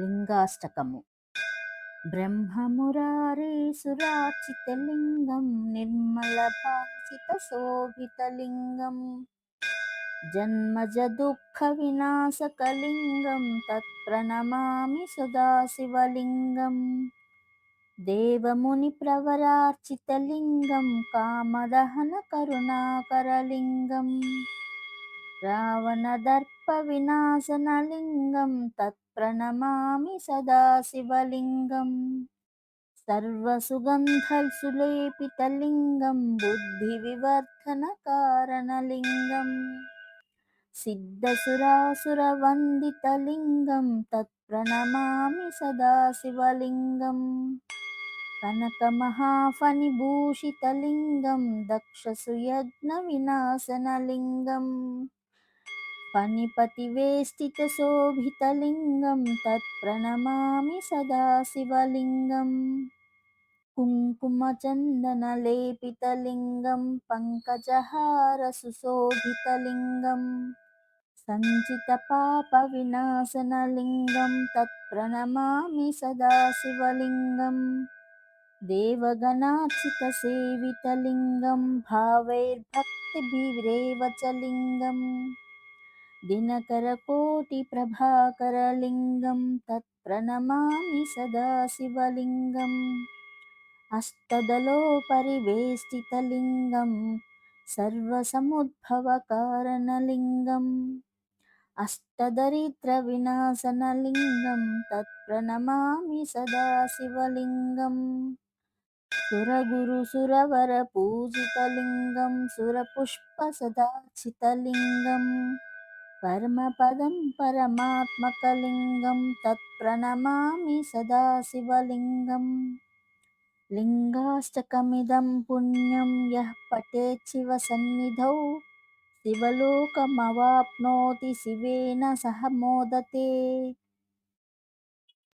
లింగాష్టకము. బ్రహ్మమురారీసురాచితలింగం నిర్మలభాసిత శోభితలింగం జన్మజ దుఃఖ వినాశకలింగం తత్ప్రణమామి సదాశివలింగం. దేవముని ప్రవరార్చితలింగం కామదహన కరుణాకరలింగం. रावणदर्पविनाशनलिङ्गं तत्प्रणमामि सदाशिवलिङ्गम् सर्वसुगन्धसुलेपितलिङ्गं बुद्धिविवर्धनकारणलिङ्गम् सिद्धसुरासुरवन्दितलिङ्गं तत्प्रणमामि सदाशिवलिङ्गम् कनकमहाफणिभूषितलिङ्गं दक्षसुयज्ञविनाशनलिङ्गम् फणिपतिवेष्टितशोभितलिङ्गं तत्प्रणमामि सदाशिवलिङ्गम् कुङ्कुमचन्दनलेपितलिङ्गं पङ्कजहारसुशोभितलिङ्गम् सञ्चितपापविनाशनलिङ्गं तत्प्रणमामि सदाशिवलिङ्गम् देवगणार्चितसेवितलिङ्गं भावैर्भक्तिभिरेव च लिङ्गम् दिनकरकोटिप्रभाकरलिङ्गं तत्प्रणमामि सदाशिवलिङ्गम् अष्टदलोपरिवेष्टितलिङ्गं सर्वसमुद्भवकारणलिङ्गम् अष्टदरिद्रविनाशनलिङ्गं तत्प्रणमामि सदाशिवलिङ्गम् सुरगुरुसुरवरपूजितलिङ्गं పరమపదం పరమాత్మకలింగం తత్ప్రణమామి సదాశివలింగం. లింగాష్టకమిదం పుణ్యం యః పఠేత్ శివ సన్నిధౌ. శివలోకమవాప్నోతి శివేన సహ మోదతే.